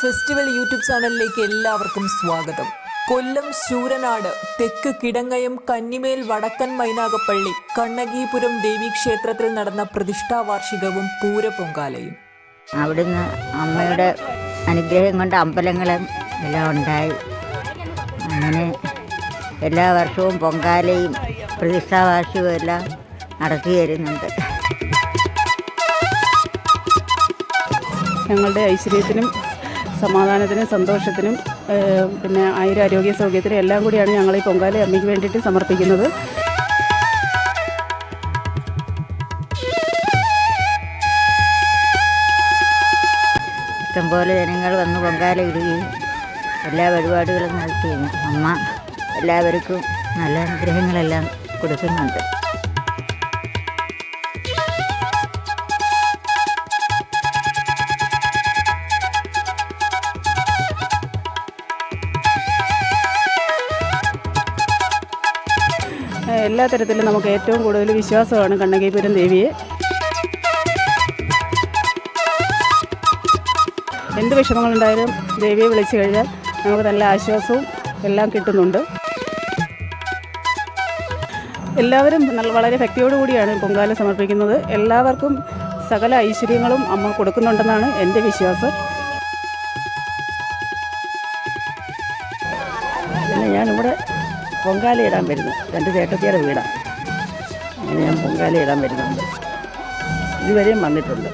Festival YouTube ചാനലിലേക്ക് എല്ലാവർക്കും സ്വാഗതം. കൊല്ലം ശൂരനാട് തെക്ക് കിടങ്ങയം കന്നിമേൽ വടക്കൻ മൈനാകപ്പള്ളി കണ്ണകീപുരം ദേവീക്ഷേത്രത്തിൽ നടന്ന പ്രതിഷ്ഠാ വാർഷികവും പൂരപ്പൊങ്കാലയും അവിടുന്ന് അമ്മയുടെ അനുഗ്രഹം കൊണ്ട് അമ്പലങ്ങളും എല്ലാം ഉണ്ടായി. അങ്ങനെ എല്ലാ വർഷവും പൊങ്കാലയും പ്രതിഷ്ഠാവാർഷികവും എല്ലാം നടത്തി വരുന്നുണ്ട്. ഞങ്ങളുടെ ഐശ്വര്യത്തിനും സമാധാനത്തിനും സന്തോഷത്തിനും പിന്നെ ആയിരം ആരോഗ്യ സൗഖ്യത്തിനും എല്ലാം കൂടിയാണ് ഞങ്ങൾ ഈ പൊങ്കാല അമ്മയ്ക്ക് വേണ്ടിയിട്ട് സമർപ്പിക്കുന്നത്. ഇഷ്ടംപോലെ ജനങ്ങൾ വന്ന് പൊങ്കാല ഇടുകയും എല്ലാ പരിപാടികളും നടത്തിയും അമ്മ എല്ലാവർക്കും നല്ല അനുഗ്രഹങ്ങളെല്ലാം കൊടുക്കുന്നുണ്ട്. എല്ലാ തരത്തിലും നമുക്ക് ഏറ്റവും കൂടുതൽ വിശ്വാസമാണ് കണ്ണകീപുരം ദേവിയെ. എന്ത് വിഷമങ്ങളുണ്ടായാലും ദേവിയെ വിളിച്ചു കഴിഞ്ഞാൽ നമുക്ക് നല്ല ആശ്വാസവും എല്ലാം കിട്ടുന്നുണ്ട്. എല്ലാവരും നല്ല വളരെ ഭക്തിയോടുകൂടിയാണ് പൊങ്കാല സമർപ്പിക്കുന്നത്. എല്ലാവർക്കും സകല ഐശ്വര്യങ്ങളും അമ്മ കൊടുക്കുന്നുണ്ടെന്നാണ് എന്റെ വിശ്വാസം. പൊങ്കാല ഇടാൻ വരുന്നു. രണ്ട് ചേട്ടത്തിയുടെ വീടാണ്. അങ്ങനെ ഞാൻ പൊങ്കാല ഇടാൻ വരുന്നുണ്ട് ഇതുവരെയും വന്നിട്ടുണ്ട്.